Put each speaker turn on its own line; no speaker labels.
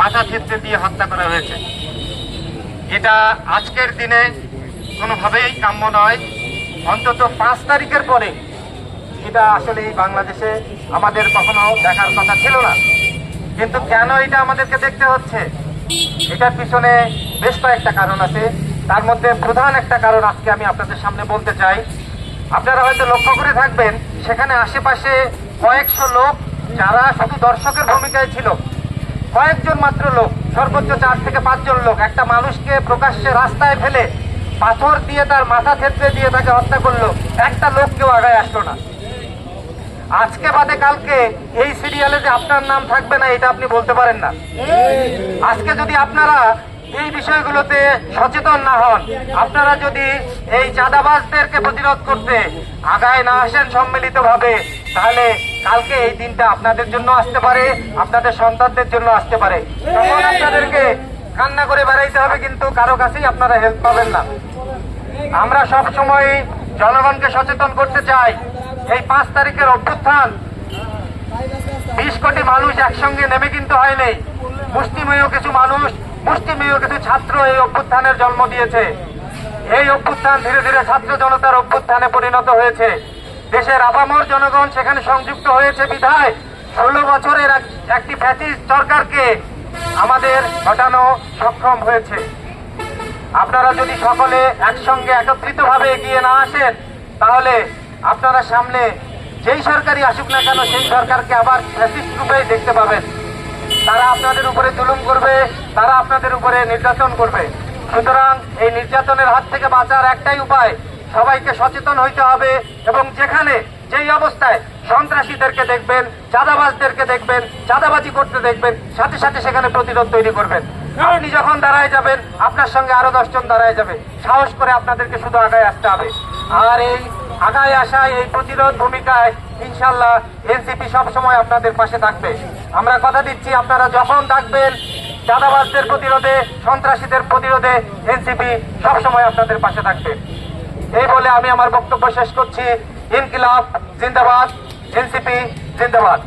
মাথা থেতলে দিয়ে হত্যা করা হয়েছে। এটা আজকের দিনে কোনোভাবেই কাম্য নয়। অন্তত পাঁচ তারিখের পরে এটা আসলে এই বাংলাদেশে আমাদের কখনো দেখার কথা ছিল না। কিন্তু কেন এটা আমাদেরকে দেখতে হচ্ছে? এটার পিছনে বেশ কয়েকটা কারণ আছে। তার মধ্যে প্রধান একটা কারণ আজকে আমি আপনাদের সামনে বলতে চাই। আপনারা হয়তো লক্ষ্য করে থাকবেন, সেখানে আশেপাশে কয়েকশো লোক যারা শুধু দর্শকের ভূমিকায় ছিল কয়েকজন মাত্র লোক সর্বোচ্চ চার থেকে পাঁচজন লোক। একটা মানুষকে প্রকাশ্যে রাস্তায় ফেলে পাথর দিয়ে তার মাথা থেতলে দিয়ে তাকে হত্যা করল। একটা লোক কেউ আগায় আসলো না। আজকে বাদে কালকে এই সিরিয়ালে যে আপনার নাম থাকবে না এটা আপনি বলতে পারেন না। আজকে যদি আপনারা এই বিষয়গুলোতে সচেতন না হন। আপনারা যদি এই চাঁদাবাজদেরকে প্রতিরোধ করতে আগায় না আসেন সম্মিলিতভাবে, তাহলে কালকে এই দিনটা আপনাদের জন্য আসতে পারে, আপনাদের সন্তানদের জন্য আসতে পারে। তখন আপনাদেরকে কান্না করে বেড়াইতে হবে, কিন্তু কারও কাছেই আপনারা হেল্প পাবেন না। আমরা সব সময় জনগণকে সচেতন করতে চাই। এই পাঁচ তারিখের অভ্যুত্থান, বিশ কোটি মানুষ একসঙ্গে নেমে কিন্তু হয়নি মুষ্টিমেয় কিছু মানুষ মুষ্টিমেয় কিছু ছাত্র, এই অভ্যুত্থানের জন্ম দিয়েছে। এই অভ্যুত্থান ধীরে ধীরে ছাত্র জনতার অভ্যুত্থানে পরিণত হয়েছে। দেশের আপামর জনগণ সেখানে সংযুক্ত হয়েছে বিধায়। ষোলো বছরের এক- একটি ফ্যাসিস্ট সরকারকে আমাদের হটানো সক্ষম হয়েছে। আপনারা যদি সকলে একসঙ্গে একত্রিতভাবে এগিয়ে না আসেন, তাহলে আপনারা সামনে যেই সরকারই আসুক না কেন, সেই সরকারকে আবার ফ্যাসিস্ট রূপেই দেখতে পাবেন। তারা আপনাদের উপরে জুলুম করবে, তারা আপনাদের উপরে নির্যাতন করবে। সুতরাং এই নির্যাতনের হাত থেকে বাঁচার একটাই উপায়, সবাইকে সচেতন হইতে হবে এবং যেখানে যেই অবস্থায় সন্ত্রাসীদেরকে দেখবেন, চাঁদাবাজদেরকে দেখবেন, চাঁদাবাজি করতে দেখবেন, সাথে সাথে সেখানে প্রতিরোধ তৈরি করবেন। আপনি যখন দাঁড়ায় যাবেন, আপনার সঙ্গে আরও দশজন দাঁড়ায় যাবে। সাহস করে আপনাদেরকে শুধু আগায় আসতে হবে। আর এই আগায় আসায় এই প্রতিরোধ ভূমিকায় ইনশাল্লাহ এনসিপি সবসময় আপনাদের পাশে থাকবে। আমরা কথা দিচ্ছি, আপনারা যখন থাকবেন চাঁদাবাজদের প্রতিরোধে, সন্ত্রাসীদের প্রতিরোধে এনসিপি সবসময় আপনাদের পাশে থাকবে। এই বলে আমি আমার বক্তব্য শেষ করছি। ইনকিলাব, জিন্দাবাদ, এনসিপি, জিন্দাবাদ।